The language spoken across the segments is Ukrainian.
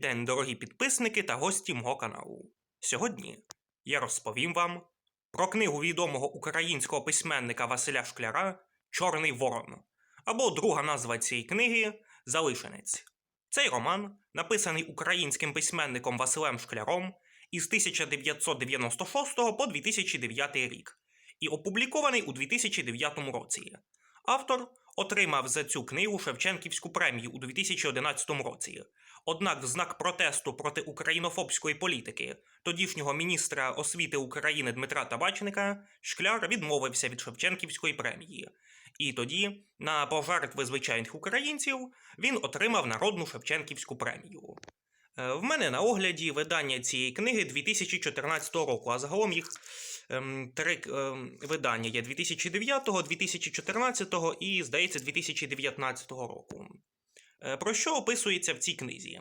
день, дорогі підписники та гості мого каналу. Сьогодні я розповім вам про книгу відомого українського письменника Василя Шкляра Чорний Ворон або друга назва цієї книги Залишенець. Цей роман написаний українським письменником Василем Шкляром із 1996 по 2009 рік і опублікований у 2009 році. Автор отримав за цю книгу Шевченківську премію у 2011 році. Однак, в знак протесту проти українофобської політики тодішнього міністра освіти України Дмитра Табачника Шкляр відмовився від Шевченківської премії. І тоді, на пожертви звичайних українців, він отримав народну Шевченківську премію. Е, В мене на огляді видання цієї книги 2014 року, а загалом їх ем, три ем, видання є 2009, 2014 і, здається, 2019 року. Е, Про що описується в цій книзі?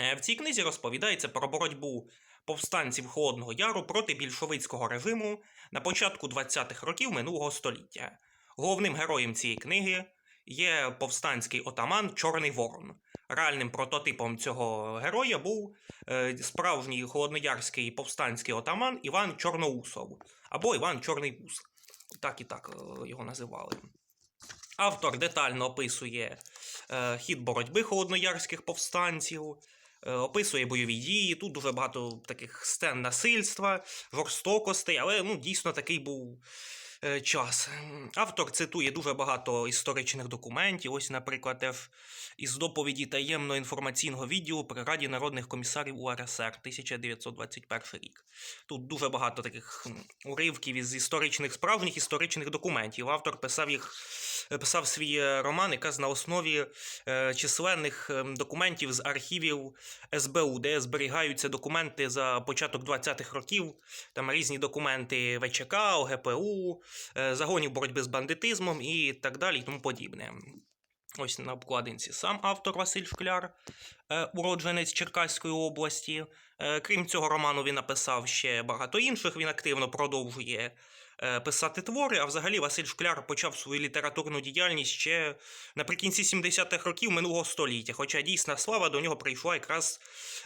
Е, В цій книзі розповідається про боротьбу повстанців Холодного Яру проти більшовицького режиму на початку 20-х років минулого століття. Головним героєм цієї книги є повстанський отаман Чорний Ворон. Реальним прототипом цього героя був е, справжній холодноярський повстанський отаман Іван Чорноусов або Іван Чорний Вус. Так і так е, його називали. Автор детально описує е, хід боротьби холодноярських повстанців, описує бойові дії. Тут дуже багато таких сцен насильства, жорстокостей, але ну, дійсно такий був час. Автор цитує дуже багато історичних документів. Ось, наприклад, із доповіді таємного інформаційного відділу при Раді народних комісарів УРСР 1921 рік. Тут дуже багато таких уривків із історичних справжніх історичних документів. Автор писав їх, е, писав свій е, роман, якраз на основі е, численних ем, документів з архівів СБУ, де зберігаються документи за початок 20-х років, там різні документи ВЧК, ОГПУ, е, загонів боротьби з бандитизмом і так далі, і тому подібне. Ось на обкладинці сам автор Василь Шкляр, е, уродженець Черкаської області. Е, Крім цього роману, він написав ще багато інших. Він активно продовжує е, писати твори. А взагалі Василь Шкляр почав свою літературну діяльність ще наприкінці 70-х років минулого століття. Хоча дійсна слава до нього прийшла якраз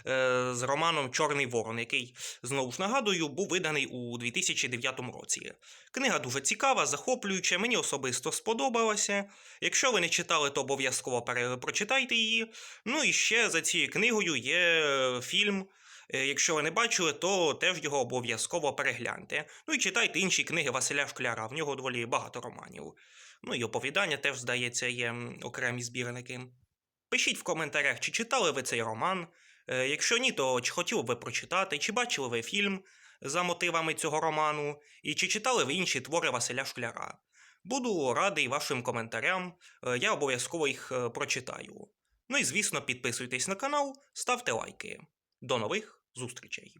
е, з романом Чорний Ворон, який, знову ж нагадую, був виданий у 2009 році. Книга дуже цікава, захоплююча, мені особисто сподобалася. Якщо ви не читали, то обов'язково прочитайте її. Ну і ще за цією книгою є е, фільм. Е, Якщо ви не бачили, то теж його обов'язково перегляньте. Ну і читайте інші книги Василя Шкляра, в нього доволі багато романів. Ну і оповідання теж, здається, є окремі збірники. Пишіть в коментарях, чи читали ви цей роман. Е, Якщо ні, то чи хотіли б ви прочитати, чи бачили ви фільм за мотивами цього роману, і чи читали ви інші твори Василя Шкляра. Буду радий вашим коментарям, я обов'язково їх прочитаю. Ну і звісно, підписуйтесь на канал, ставте лайки. До нових зустрічей!